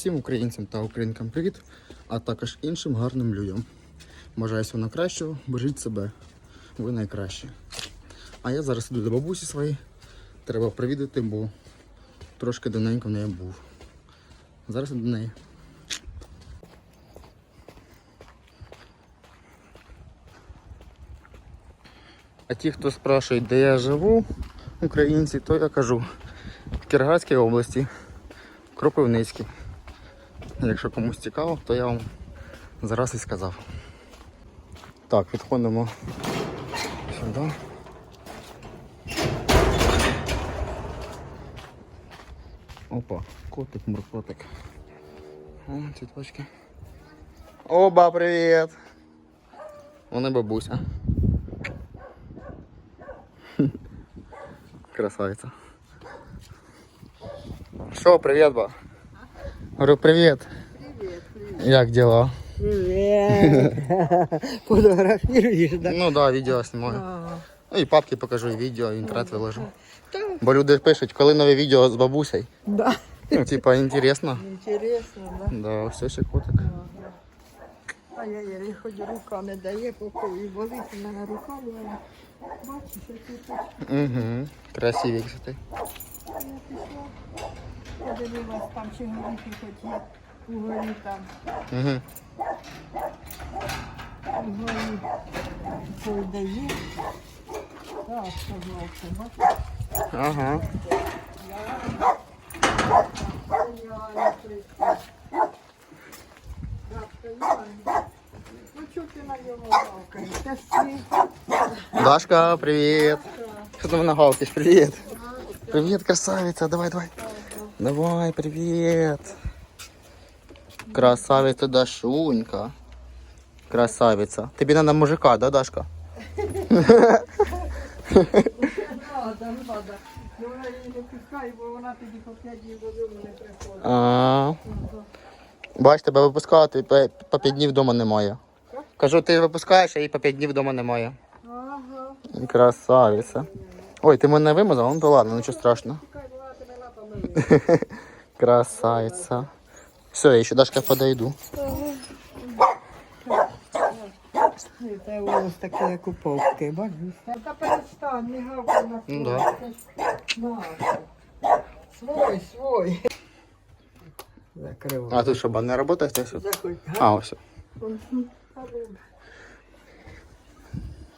Всім українцям та українкам привіт, а також іншим гарним людям. Бажаю всього найкращого, бережіть себе. Ви найкращі. А я зараз іду до бабусі своєї. Треба привідати, бо трошки давненько в неї був. Зараз іду до неї. А ті, хто спрашує, де я живу, українці, то я кажу в Кіровоградській області, Кропивницький. Якщо комусь цікаво, то я вам зараз і сказав. Так, відходимо сюди. Опа, котик, муркотик. О, цвіточки. Оба, привіт! Вони бабуся. Красавиця. Що, привіт, ба? Говорю, привіт. Привет, привет. Як дела? Привет. Фотографируешь, да? Ну да, відео знімаю. Ну і папки покажу, і відео, і інтернет виложу. Бо люди пишуть, коли нове відео з бабусею. да. Ну, типа, інтересно. Интересно, да? Да, все ще котик. А я еле хоч рука не дає, поки і болить мене рука була. Бачиш, які. Угу. Красиві, кстати. Я пішла. Подивилась там, чи горіхи хоч є. Угорі там. Угу. Угорі. Той дає. Так, пожалуйста, бачиш? Ага. Яня прийшла. Так, то Яня. Ну, чого ти на нього гавкаєш? Ти. Привіт, красавиця, давай, давай. Давай, привіт. Красавиця Дашунька. Красавиця. Тобі треба мужика, да, Дашка? Надо, надо. А, бач, тебе випускати по по п'ять днів вдома немає. Кажу, ти випускаєш, а її по п'ять днів вдома немає. Ага. Красавиця. Ой, ти мене вимазав? Ну то ладно, нічого страшного. Красавиця. Все, я ще Дашка подойду. Це у таке як у повки, бачиш? Та перестань, не гавкай на Ну свой. да. Свой, свой. Закривай. А тут що, бан не працює здесь? Заходь. А, ось.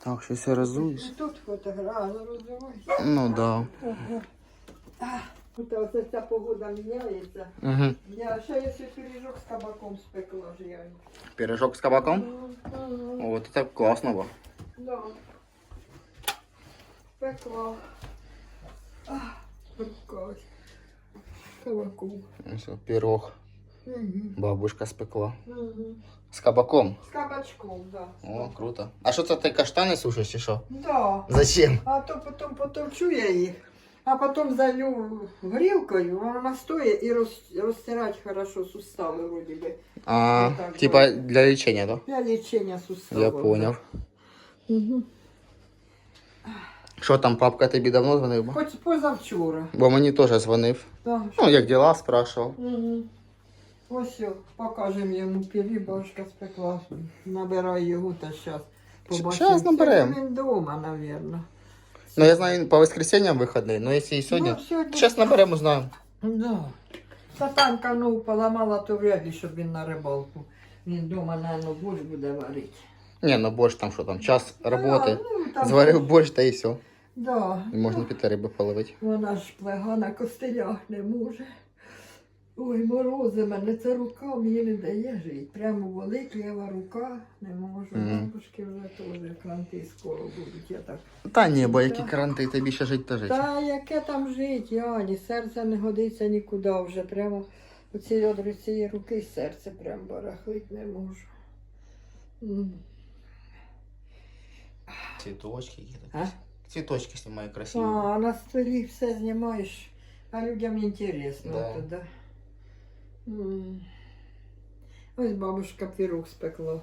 Так, щось я розуюсь. Тут фотографія, розвивайся. Ну да. Тут оце ця погода міняється. Угу. Я ще якщо пиріжок з кабаком спекла ж я. Пирожок з кабаком. О, вот это класно було. Да. Спекла. А, прикольно. Кабаку. Ось о, пирог. Угу. Бабушка спекла. Угу. З кабаком. З кабачком, да. О, круто. А що це ти каштани сушиш чи що? Да. Зачем? А то потім потовчу я їх, а потім залю горілкою, вона настоє і роз, розтирати хорошо сустави вроді би. А, Ну, так, типа да. для лечения, да? Для лічення суставів. Я понял. Угу. Що там, папка тобі давно дзвонив? бо? Хоч позавчора. Бо мені теж дзвонив. Так. Ну, як діла, спрашував. Угу. Ось о, покажемо йому піві, бабушка спекла. Набирай його та зараз. Щас наберем. Він вдома, мабуть. Ну, я знаю, по воскресеньям вихідний, но якщо і сьогодні, Ну, сьогодні. зараз наберемо, знаємо. Да. Сатанка ну поламала, то вряд ли, щоб він на рибалку. Він вдома, наверное, борщ буде варити. Ні, ну борщ там що там, час роботи. ну, там- Зварив борщ та і все. Да. І можна піти риби половити. Вона ж плега на костелях не може. Ой, морози мене, ця рука мені не дає жити. Прямо болить ліва рука, не можу. Мгм. Бабушки вже теж кранти скоро будуть. Я так. Та ні, бо які каранти, тобі ще жити та жити. Та яке там жить, Яні, серце не годиться нікуди вже. Прямо оці од цієї руки серце прям барахлить не можу. М. Цвіточки які А? Цвіточки знімаю красиві. А, на столі все знімаєш, а людям інтересно Да. туди. Ось бабушка пирог спекла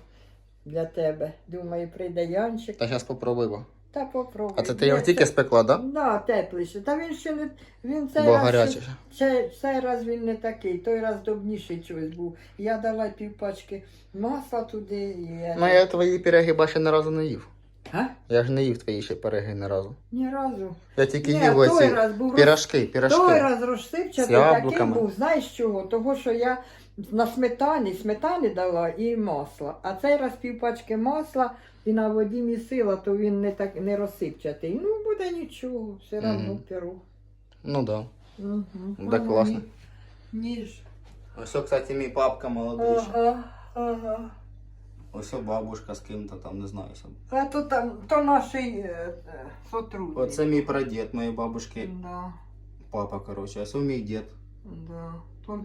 для тебе. Думаю, прийде Янчик. Та зараз попробуй, бо. Та попробуй. А це ти його тільки спекла, так? Да? Да, тепліше. Та він ще не. Він цей Бо раз. гарячий. Цей, цей раз він не такий, той раз добніший чогось був. Я дала півпачки масла туди і. Ну я твої пироги бачу ні разу не їв. А? Я ж не їв твої ще пироги ні разу. Ні разу. Я тільки Ні, їв той оці раз був пірашки, Той раз З розсипчатий такий яблуками. був, знаєш чого? Того, що я на сметані, сметані дала і масло. А цей раз півпачки масла і на воді місила, то він не так не розсипчатий. Ну, буде нічого, все одно Мгм. пірог. Ну да. Угу. Да, класно. Ніж. Ось, кстати, мій папка молодий. Ага, ага. Ось бабушка з ким-то там, не знаю. сам. А то там, то наш е, е. Оце мій прадід моєї бабушки, Да, папа, коротше, а це мій дід. да. То,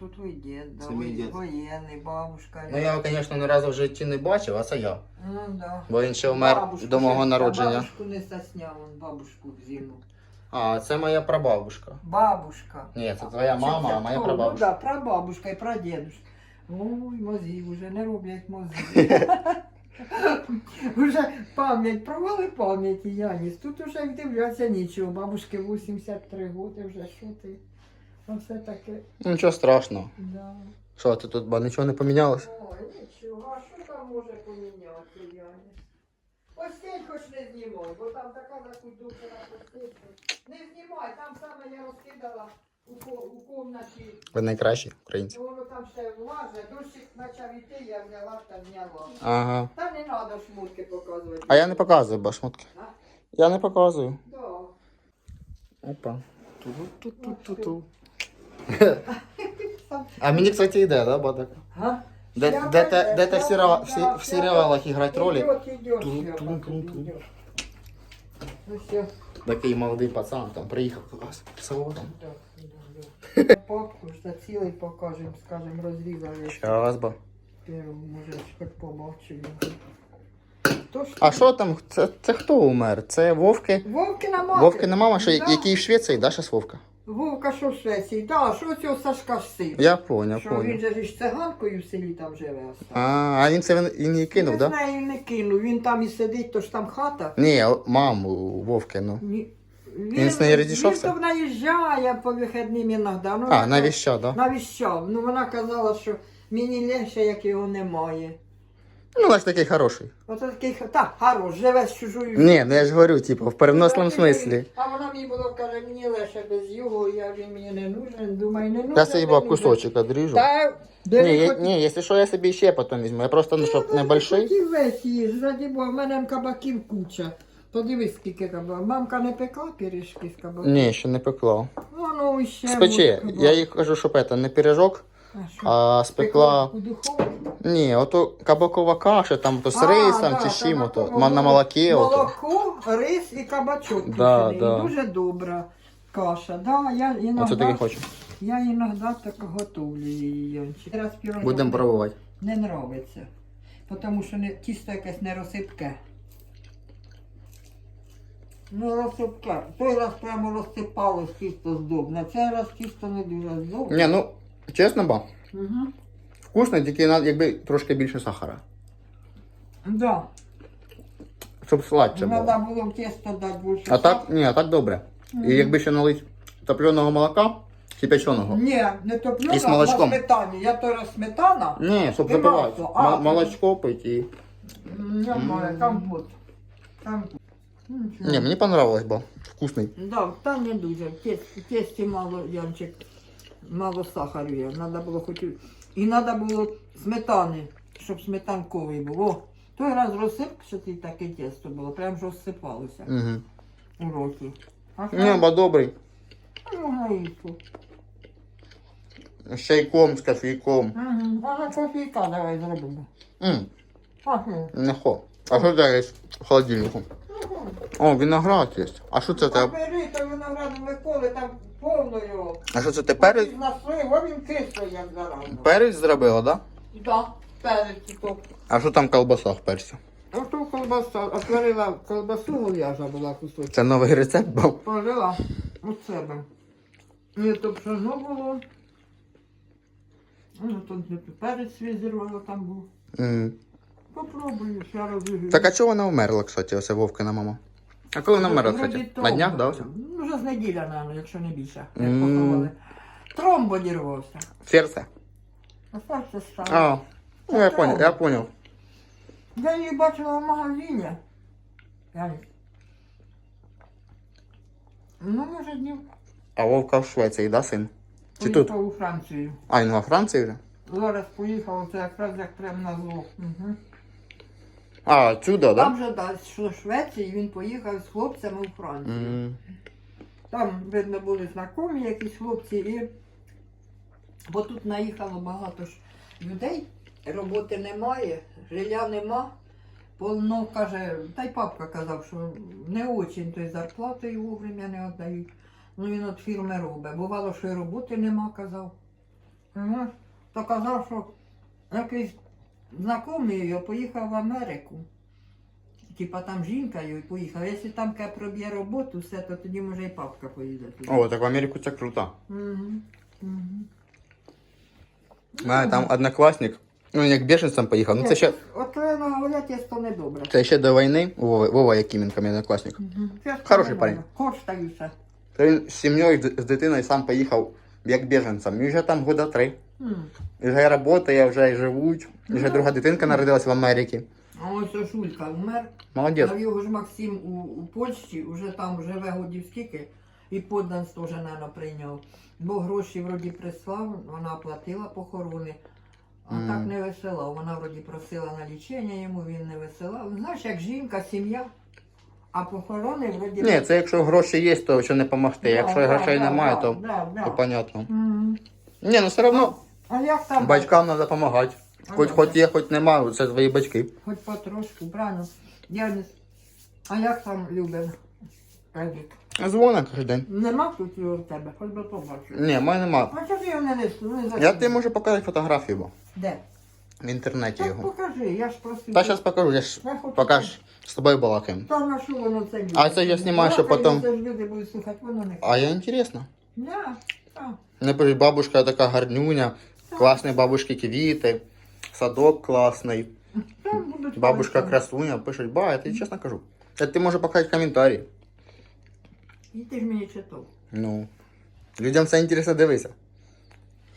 то твій дід, да, Це мій дід. воєнний, бабушка. Ну я його, звісно, ні разу в житті не бачив, а це я. Ну, да. Бо він ще вмер Бабушку до мого ще- народження. Бабушку не засняв, он бабушку взиму. А, це моя прабабушка. Бабушка. Ні, це твоя мама, а моя О, Ну, прабабушка. да, прабабушка і прадідушка. Ой, мозги вже не роблять мозги. Уже пам'ять, провали пам'яті, Яніс. Тут уже вдивлятися нічого. Бабушки 83 роки вже, що ти? Ну все таке, Ну, Нічого страшного. да. Що, ти тут ба, нічого не помінялось? Ой, нічого, а що там може помінятися, Яніс? Постіль хоч не знімай, бо там така закудухана постіль. що- Не знімай, там саме я розкидала у, ко- у комнаті. Ви найкращі українці. Воно там ще влазить, дощик почав іти, я взяла та зняла. Ага. Та не треба шмутки показувати. А я не показую башмутки. А? Я не показую. Да. Опа. Ту-ту-ту-ту-ту. А мені, кстати, йде, да, бадак? Га? Де, де, те- де те в, серіал, в, да, сі- в серіалах грати ролі? Ідет, ідет, Тун-тун-тун-тун. ідет. Ну все. Такий молодий пацан там приїхав до вас. село там. Да. Папку ж за цілий покажемо, скажемо, розрізали. Щас, ба. Може, хоч побачив. То ж А що там? Це, це хто умер? Це Вовки? Вовкина мама. Вовкина мама, що, Да. який в Швеції, да, щас Вовка? Вовка, що в Швеції? Так, що цього Сашка ж син. Я поняв, Що він поняв. же ж циганкою в селі там живе А, останній. а він це він, він її кинув, Не да? знаю, не кинув. Він там і сидить, то ж там хата. Ні, маму Вовкину. Ні. Він з нею розійшовся? Він то наїжджає по вихідним іноді. Ну, А, навіщо, да? Навіщо? Ну вона казала, що мені легше, як його немає. Ну, наш такий хороший. Ото такий, так, хорош, живе з чужою. Ні, ну я ж говорю, типу, в переносному смислі. А вона мені було каже, мені легше без його, я він мені не нужен, думаю, не нужен. Я собі не ба, нужен. кусочок одріжу. Та, Ні, я- ні, якщо що, я собі ще потім візьму. Я просто, ну, щоб Та, небольшой. Хотів весь їж, раді Бога, в мене кабаків куча. Подивись, скільки кабаків. Мамка не пекла пиріжки з кабаків? Ні, ще не пекла. Ну, ну, ще Спече. буде Я їй кажу, щоб це не пиріжок, А що? а спекла. У? Ні, ото кабакова каша, там то з А, рисом да, чи з чим, ото, кабакова, ма- на молоке. Ото. Молоко, рис і кабачок. Да, да. Дуже добра каша. Да, я Оце іноді, таки хочу. я іноді так готовлю її. Пірожок Будемо пробувати. Не нравиться. Тому що не, тісто якесь не розсипке. Не розсипке. Той раз прямо розсипалось тісто здобне. Цей раз тісто не дуже здобне. Ні, ну, чесно, ба, Угу. вкусно, тільки на- якби трошки більше сахара. Да. Щоб сладше було. Треба було в тісто дати більше. А так, ні, а так добре. І якби ще налить топленого молока чи печеного. Ні, не топлена, І з на сметані. Я той раз сметана. Ні, щоб І запивати. масло. А, М- Молочко пить і. Немає, компот. Компот. Нічого. Ні, мені понравилось, бо вкусний. Да, та не дуже. В тесті, мало, Янчик, мало сахару є. Надо було хоч... і- треба було сметани, щоб сметанковий був. О, той раз розсипчатий таке тесто було, прям ж розсипалося Угу. у роті. А Ні, бо добрий. можна. З чайком, з кофійком. Угу. А на кофійка давай зробимо. М, Ага. не хо. А що це в холодильнику? О, виноград є. А що це Та тебе? бери, то винограду Миколи, там повно його. А що це ти перець? А він кислий, як зараза. Перець зробила, да? Да, перець то. А що там колбаса в перцю? А то колбаса, отворила колбасу говяжа була кусочок. Це новий рецепт був. Положила у себе. І то пшено було. Ну, тут перець свій зірвало там був. М. Попробую, я розігрію. Так а чого вона вмерла, кстати, оце Вовкина мама? А коли вона вмерла, кстати? На днях, да? ось? Ну, вже з неділя, напевно, якщо не більше. Як М. поховали. Тромб одірвався. Серце? А серце стало. А, ну я понял, я понял. Я її бачила в магазині. Я Ну, може, днів А Вовка в Швеції, да, син? Чи тут? поїхав у Францію. А, він во Франції вже? Зараз поїхав, це якраз як прямо на зло. Угу. А, отсюда, Там да? же да, що Швеції він поїхав з хлопцями у Францію. М. Там, видно, були знайомі якісь хлопці, і бо тут наїхало багато ж людей, роботи немає, жилля нема. Повно каже, та й папка казав, що не очень то й зарплати і вовремя не віддають. Ну він от фірми робить. Бувало, що і роботи нема, казав. Ага. То казав, що якийсь знайомий його поїхав в Америку. Типа там жінка його поїхала. Якщо там проб'є роботу, все, то тоді може і папка поїде. туди. О, так в Америку це круто. Мгм. Мгм. У мене там однокласник, ну як біженцем поїхав. Ну це ще, От Лена говорять, є то недобре. це ще до війни. Вова, Вова Якименко, мій однокласник. Це ж Хороший парень. Та він з сім'єю, з з дитиною сам поїхав як біженцем. І вже там года три. М. І вже працює, вже і живуть. І вже Ну, друга дитинка народилась в Америці. А ось Шулька вмер. Молодець. А його ж Максим у, у Польщі вже там живе годів скільки, і подданство вже, наверное, прийняв. Бо гроші вроді прислав, вона платила похорони, а Мгм. так не висилав. Вона вроді просила на лічення йому, він не висилав. Знаєш, як жінка, сім'я, а похорони вроді. Ні, це якщо гроші є, то що не допомогти. Да, Якщо да, грошей да, немає, да, то, да, да. то понятно. Мгм. Ні, ну все одно А як там? батькам треба допомагати. Хоч, Ага. хоч є, хоч немає, це твої батьки. Хоч потрошку, правильно. Я не... А як там Любин? Едік? Дзвони кожен день. Нема тут його в тебе, хоч би побачив. Ні, в мене нема. А чого ти його не несу? Ну, Я тобі можу показати фотографію, бо Де? в інтернеті Так його. покажи, я ж просив. Та зараз покажу, я ж Я хочу- покаж з тобою балакаємо. Та на що воно це А це я знімаю, щоб Балакаю, потім- Це ж люди будуть слухати, воно не А я інтересно. Да, так. Наприклад, бабушка така гарнюня, класні бабушки квіти, садок класний, Там будуть бабушка бачити. красуня, пишуть, ба, я тобі чесно кажу. Я ти можу показати коментарі. І ти ж мені читав. Ну, людям це інтересно дивися.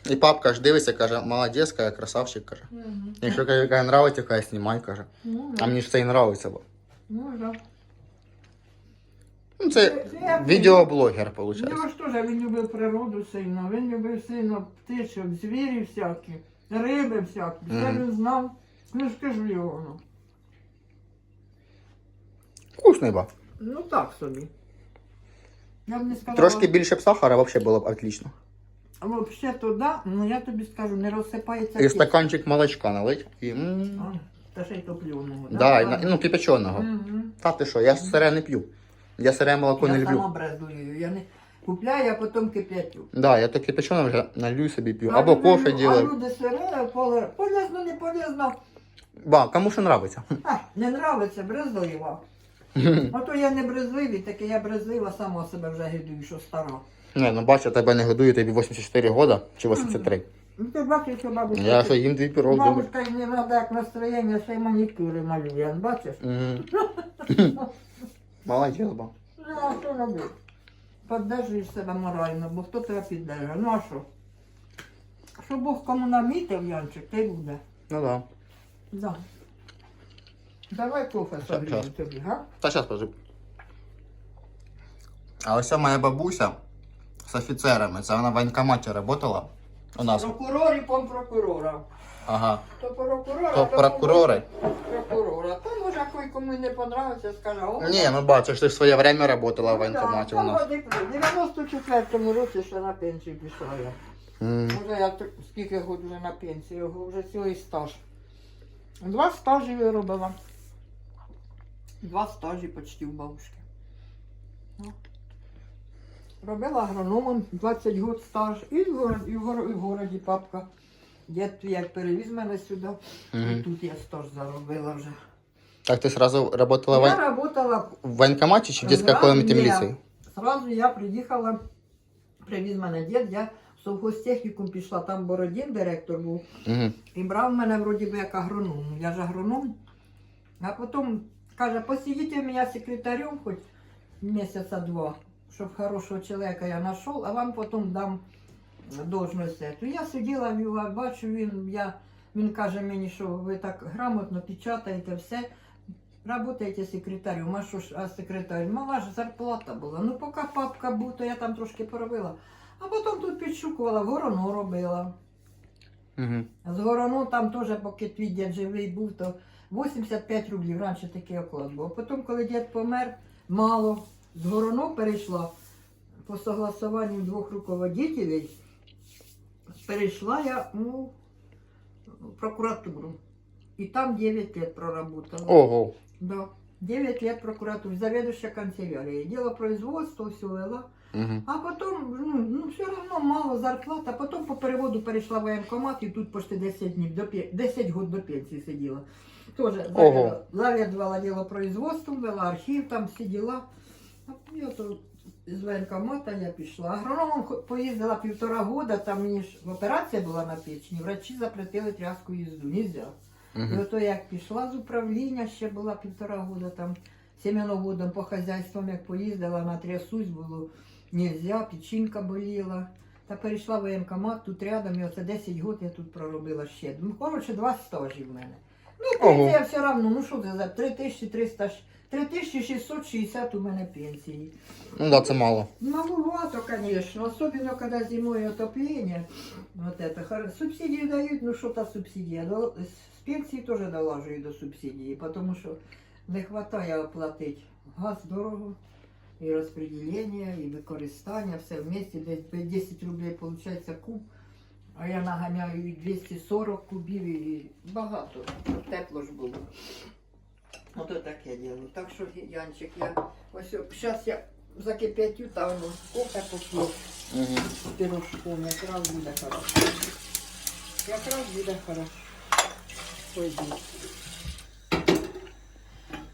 І папка ж дивиться, каже, молодець, каже, красавчик, каже. Мгм. Якщо каже, каже, нравиться, каже, знімай, каже. Ну, А да. мені ж це і нравиться. Бо. Ну, да. Ну, це відеоблогер, виходить. нього ж теж він любив природу сильно, він любив сильно птичок, звірів всякі, риби всякі, все Мгм. він знав. Ну скажу його. Ну. Вкусний ба. ну так собі. Я б не сказала. Трошки більше б сахара взагалі було б отлично. Взагалі то да, ну я тобі скажу, не розсипається. І тісто. стаканчик молочка налить. І, м, А, Та ще й топленого. да, і на- ну, кипяченого. Мгм. Та ти що, я ж сире не п'ю. Я сире молоко не Я сама люблю. Я не купляю, а потім кип'ятю. Да, я то кипячене вже налью собі п'ю. А Або кофе А ділаю. люди сире, поле, полезно, не полезно. Ба, кому що нравиться. А, не нравиться, брезлива. А то я не брезливий, таке я брезлива, сама себе вже гидую, що стара. Не, ну бачу, тебе не годую, тобі 84 года чи 83. Ну ти бачиш, що бабушка. Я що їм дві пірог. Бабушка не треба як настроєння, ще й манікюри малює, бачиш? Молодець, ба. Ну, а що робити? Поддержуєш себе морально, бо хто тебе піддержує? Ну а що? Що Бог кому намітив, Янчик, й буде. Ну да. Да. Давай кофе согрію щас. тобі, га? Та зараз пожив. А ось ця моя бабуся з офіцерами. Це вона в воєнкоматі працювала у нас. Прокурор і помпрокурора. Ага. То прокурора, То прокурори. прокурора. Кому не понравиться, скаже, о, Ні, ну бачиш, ти в своє время працювала в ну, воєнкоматі у нас. там годи при- В 94-му році ще на пенсію пішла я. М. Може я скільки років вже на пенсії, вже цілий стаж. Два стажі я робила. Два стажі почти в бабушки. Ну. Робила агрономом 20 років стаж. І в городі, і в городі, і в городі папка. Дід як перевіз мене сюди. І тут я стаж заробила вже. Так ти сразу працювала в работала в воєнкоматі чи в коломіті ні. міліції? Сразу я приїхала, привіз мене дід, я в совхозтехнікум пішла, там Бородін директор був, Угу. і брав мене вроді би як агроном. Я ж агроном. А потім каже, посидіть у мене секретарем хоч місяця два, щоб хорошого чоловіка я знайшов, а вам потім дам должность эту. Я сиділа, його, бачу, він, я, він каже мені, що ви так грамотно печатаєте все. Работаєте секретарем, а що ж, а секретар? Мала ж зарплата була. Ну, поки папка був, то я там трошки поробила. А потім тут підшукувала, ворону робила. Угу. З Горону там теж, поки твій дід живий був, то 85 рублів раніше такий оклад був. А потім, коли дід помер, мало. З Горону перейшла по согласуванню двох руководителей, перейшла я ну, в прокуратуру. І там 9 лет проработала. Ого. Да. 9 лет прокуратуры, заведующая канцелярией. Дело производства, все вела. Угу. А потом, ну, ну все равно мало зарплата. Потом по переводу перейшла в воєнкомат і тут почти 10 днів до пе- 10 год до пенсії сиділа. Тоже Ого. завідувала діло производством, вела архів, там всі діла. А я то з воєнкомата я пішла. Агрономом хо- поїздила півтора года, там мені ж операція була на печені, врачі запретили тряску їзду, нельзя. І Угу. ото як пішла з управління, ще була півтора года там семеноводом по хазяйствам, як поїздила на трясусь, було нельзя, печінка боліла. Та перейшла в воєнкомат, тут рядом, і оце 10 років я тут проробила ще. Ну, коротше, два стажі в мене. Ну, пенсія все одно, ну що це за 3300, 3660 у мене пенсії. Ну да, це мало. Маловато, конечно, особенно когда зимой отопление. Вот это. хор- Субсидии дают, ну что-то субсидия. Дол- С пенсии тоже долаживаю до субсидии, потому что не хватає оплатити газ дорого, і розподілення, і використання, все вместе, десь 10 рублей получается куб, а я наганяю і 240 кубів, і багато, тепло ж було. Ото таке діло. Так що, Янчик, я ось зараз я закип'ятю там ну, кофе поп'ю Угу. пирожком, якраз буде хорошо. Якраз буде хорошо. Пойду.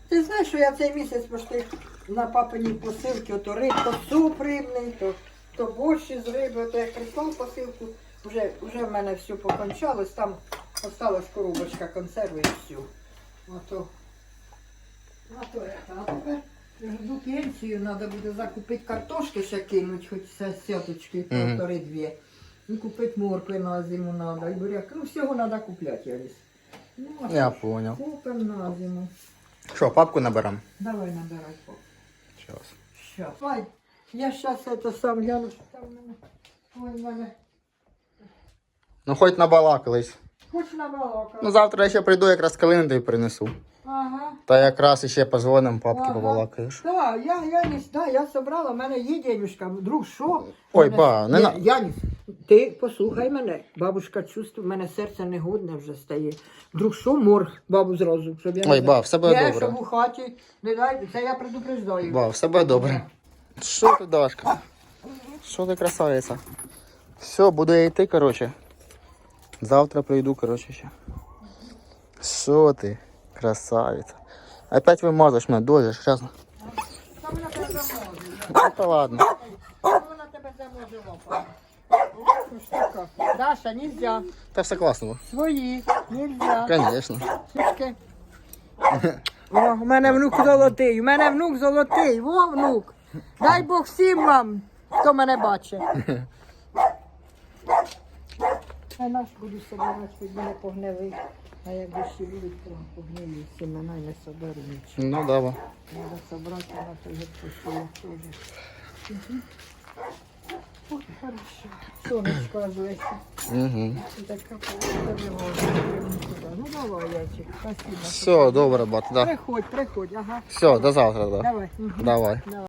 Ти знаєш, що я цей місяць пошти на папині посилки, то риб, то суп рибний, то, то борщ із риби, то як прислав посилку, вже, вже в мене все покончалось, там осталась коробочка консерви і все. Ото, ото это. А тепер жду пенсію, треба буде закупити картошки ще кинуть, хоч сяточки, Мгм. полтори-дві. І купити моркви на зиму треба, і буряк. Ну, всього треба купляти, Ярис. Ну, Я понял. Купимо на зиму. Що, папку наберемо? Давай набирай поп. Щас. Щас. Ой, я зараз це сам гляну, що там в мене. Ой, в мене. Ну хоч набалакались. Хоч на балака. Ну завтра я ще прийду, якраз калинди принесу. Ага. Та якраз іще позвоним, папки Ага. побалакаєш. Да, я, Яніс, да, я собрала, в мене є денюжка. Друг, що? Ой, ба, не на- Яніс, ти послухай мене. Бабушка чувствує, в мене серце негодне вже стає. Друг, що морг, бабу зразу, щоб я Ой, не ба, все буде Я, добре. щоб у хаті, не дай, це я предупреждаю. Ба, все буде добре. Що ти, Дашка? Що ти красавиця? Все, буду я йти, коротше. Завтра прийду, коротше, ще. Що ти, красавиця? Опять вимазаш мене, дозиш, чесно. Та вона тебе заможе. Ну, Та ладно. Вона тебе заможе лопа. Ж така. Даша, нельзя. Та все класно. Свої, нельзя. Звісно. Сучки. О, у мене внук золотий, у мене внук золотий, во внук. Дай Бог всім вам, хто мене бачить. А наш буду собирати, хоч мене погнили. А як дощі будуть, то погнили сімена і не соберу нічого. Ну, давай. Треба собрати на той гірку теж. Ой, хорошо. Сонечко розвеся. Угу. Така. Ну давай, Ячик, спасибо. Все, добре, бат, да. Приходь, приходь, ага. Все, до завтра, да. Давай. мгм. Давай. Давай.